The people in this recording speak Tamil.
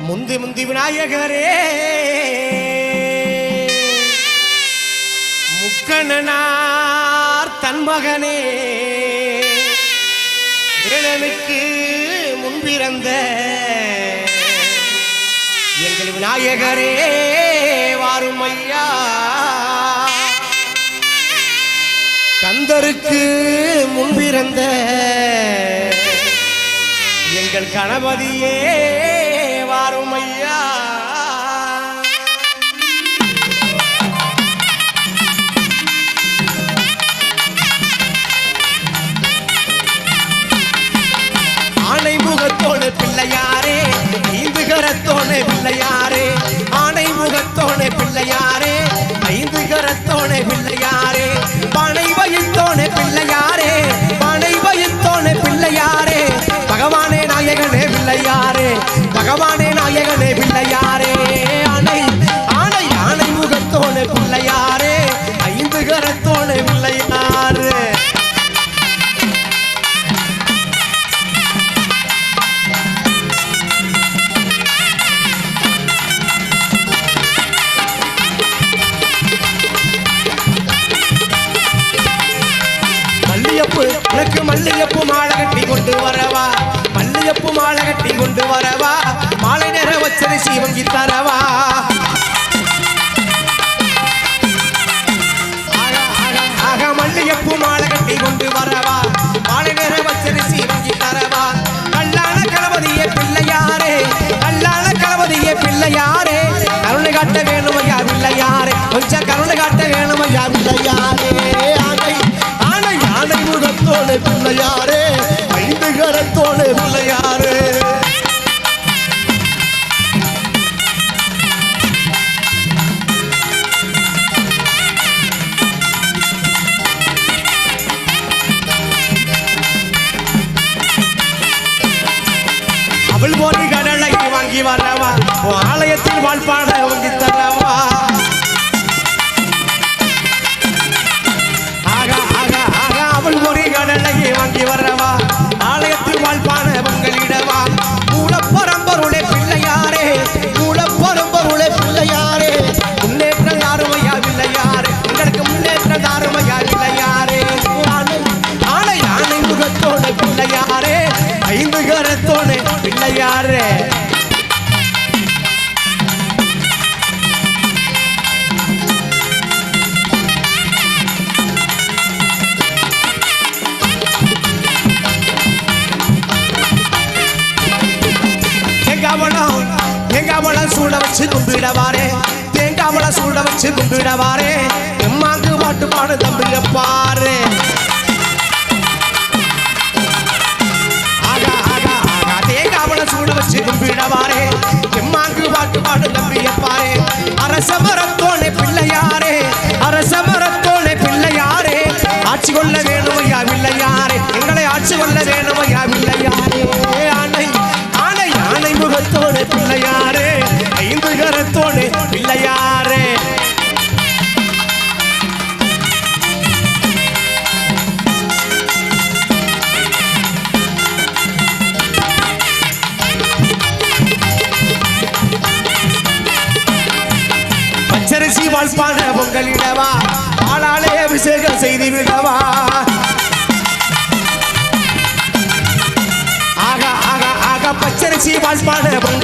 முந்தி முந்தி விநாயகரே. முக்கணனார் தன் மகனே. வேலனுக்கு முன்பிறந்த எங்கள் விநாயகரே வாரும் ஐயா. கந்தருக்கு முன்பிறந்த எங்கள் கணபதியே. வாரும் ஐயா. ஆணை முகத்தோடு பிள்ளையாரே ஐந்து கரத்தோடு பிள்ளையாரே. ஆணை முகத்தோடு பிள்ளையாரே ஐந்து கரத்தோடு பிள்ளையாரே. மல்லியப்பு மாலை கட்டி கொண்டு வரவா? மல்லியப்பு மாலை கட்டி கொண்டு வரவா? மாலை நேர வச்சதை சீவங்கி தரவா? ஆக, மல்லியப்பு மாலை கட்டி கொண்டு வரவா? மாலை நேர வச்சதை சீவங்கி தரவா? கல்லான கணபதியே பிள்ளையாரே கல்லான கணபதியே பிள்ளையாரே. கருணை காட்ட வேணும் ஐயா பிள்ளையாரே கொஞ்சம் கருணை காட்ட வேணும் ஐயா பிள்ளையாரே முகத்தோடு பிள்ளையாரே. ஐந்து கரத்தோடு பிள்ளையாரே. அவள் போரி கடலை வாங்கி வரவா ஆலயத்தில் வாழ்பாட வாங்கி தரவா. தேங்காமலம் சூட வச்சு கும்பிடவாரே தேங்காமலம் சூட வச்சு கும்பிடவாரே எம்மாக்கு பாட்டு பாடு தம்பிய பாரு தேங்காமலம் சூட வச்சு கும்பிடவாரே எம்மாக்கு பாட்டு பாடு தம்பிய பாரு அரசமரத்தோனே பிள்ளையாரே அரசமரத்தோனே பிள்ளையாரே ஆட்சி கொள்ள கரத்தோடு பிள்ளையாரே. பச்சரிசி வாழ்ப்பான பொங்கலிடவா? ஆளாலே அபிஷேகம் செய்து விடவா? ஆக ஆக ஆக பச்சரிசி வாழ்ப்பான பொங்கல்